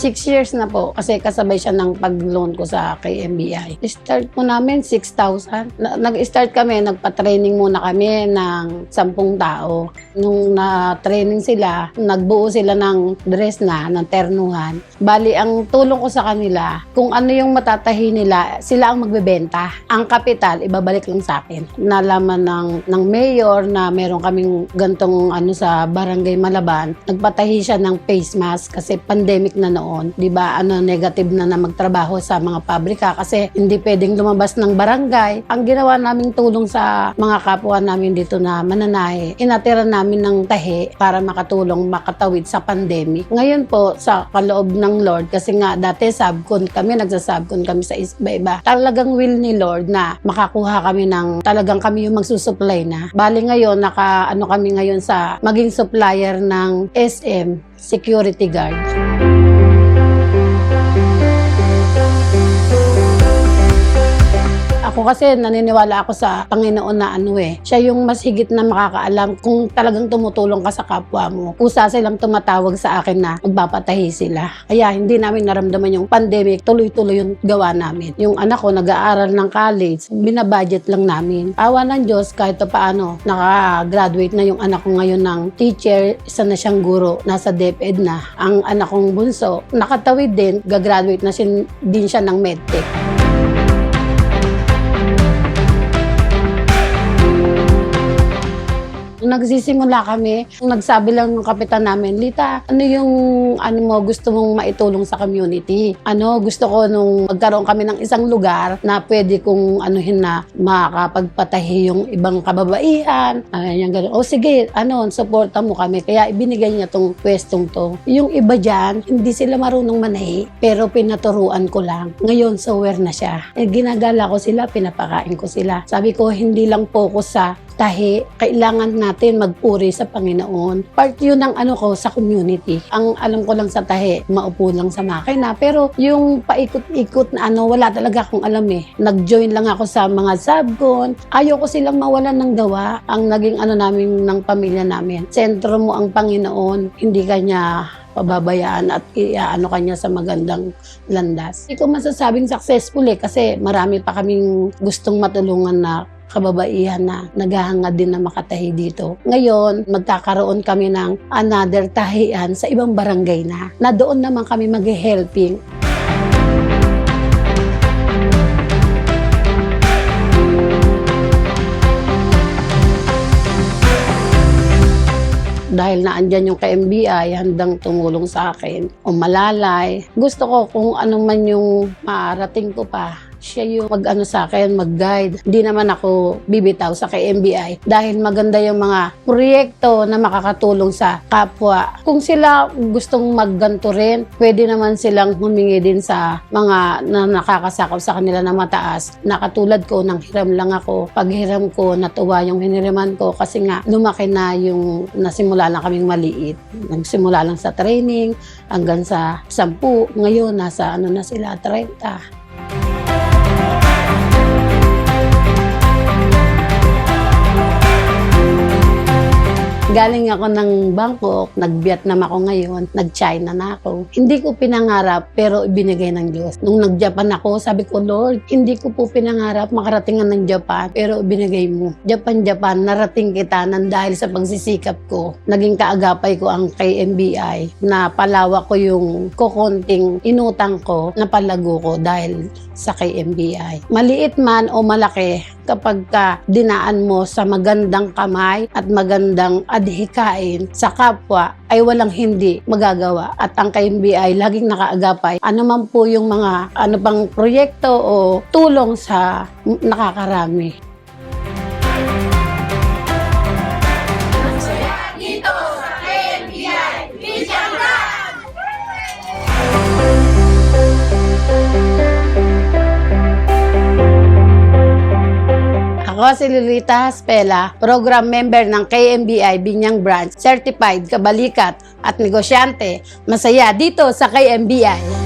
Six years na po kasi kasabay siya ng pag-loan ko sa KMBI. Start po namin 6,000. Na- Nag-start kami, nagpa-training muna kami ng 10 tao. Nung na-training sila, nagbuo sila ng dress na, ng ternuhan. Bali, ang tulong ko sa kanila, kung ano yung matatahi nila, sila ang magbebenta. Ang kapital, ibabalik lang sa akin. Nalaman ng, ng mayor na meron kaming gantong ano sa barangay Malaban, nagpatahi siya ng face mask kasi pandemic na noon. 'Di ba ano negative na na magtrabaho sa mga pabrika kasi hindi pwedeng lumabas ng barangay. Ang ginawa naming tulong sa mga kapwa namin dito na mananahe, inatira namin ng tahi para makatulong makatawid sa pandemic. Ngayon po sa kaloob ng Lord kasi nga dati subcon kami, nagsasubcon kami sa iba-iba. Talagang will ni Lord na makakuha kami ng talagang kami yung magsusupply na. Bali ngayon naka ano kami ngayon sa maging supplier ng SM security guard. Ako kasi naniniwala ako sa Panginoon na ano eh. Siya yung mas higit na makakaalam kung talagang tumutulong ka sa kapwa mo. Kusa silang tumatawag sa akin na magpapatahi sila. Kaya hindi namin naramdaman yung pandemic. Tuloy-tuloy yung gawa namin. Yung anak ko nag-aaral ng college. Binabudget lang namin. Awa ng Diyos kahit pa paano. Naka-graduate na yung anak ko ngayon ng teacher. Isa na siyang guro. Nasa DepEd na. Ang anak kong bunso, nakatawid din. Gagraduate na sin, din siya ng medtech. Nagsisimula kami, nagsabi lang ng kapitan namin, Lita, ano yung ano mo gusto mong maitulong sa community? Ano, gusto ko nung magkaroon kami ng isang lugar na pwede kong anuhin na makakapagpatahi yung ibang kababaihan. Ayan, ganun. O sige, ano, supporta mo kami. Kaya ibinigay niya tong pwestong to. Yung iba dyan, hindi sila marunong manahi, pero pinaturuan ko lang. Ngayon, sower na siya. Eh, ginagala ko sila, pinapakain ko sila. Sabi ko, hindi lang focus sa tahi, kailangan natin magpuri sa Panginoon. Part yun ng ano ko sa community. Ang alam ko lang sa tahi, maupo lang sa makina. Pero yung paikot-ikot na ano, wala talaga akong alam eh. Nag-join lang ako sa mga subcon. Ayaw ko silang mawalan ng gawa. Ang naging ano namin ng pamilya namin. Sentro mo ang Panginoon, hindi kanya pababayaan at iaano kanya sa magandang landas. Hindi ko masasabing successful eh kasi marami pa kaming gustong matulungan na kababaihan na naghahangad din na makatahi dito. Ngayon, magkakaroon kami ng another tahian sa ibang barangay na, na doon naman kami mag-helping. dahil na andyan yung ka-MBI, handang tumulong sa akin o malalay. Gusto ko kung ano man yung maarating ko pa, siya yung mag-ano sa akin, mag-guide. Hindi naman ako bibitaw sa KMBI dahil maganda yung mga proyekto na makakatulong sa kapwa. Kung sila gustong magganto rin, pwede naman silang humingi din sa mga na nakakasakop sa kanila na mataas. Nakatulad ko, nang hiram lang ako. Pag hiram ko, natuwa yung hiniriman ko kasi nga lumaki na yung nasimula na kaming maliit. Nagsimula lang sa training hanggang sa 10. Ngayon, nasa ano na sila, 30. Galing ako ng Bangkok, nag-Vietnam ako ngayon, nag-China na ako. Hindi ko pinangarap pero ibinigay ng Diyos. Nung nag-Japan ako, sabi ko, Lord, hindi ko po pinangarap makaratingan ng Japan pero ibinigay mo. Japan, Japan, narating kita nang dahil sa pagsisikap ko. Naging kaagapay ko ang KMBI na palawa ko yung kukunting inutang ko na palago ko dahil sa KMBI. Maliit man o malaki, kapag ka dinaan mo sa magandang kamay at magandang adhikain sa kapwa ay walang hindi magagawa at ang KMBI laging nakaagapay ano man po yung mga ano pang proyekto o tulong sa nakakarami. Ako si Lilita Haspela, program member ng KMBI Binyang Branch, certified kabalikat at negosyante. Masaya dito sa KMBI.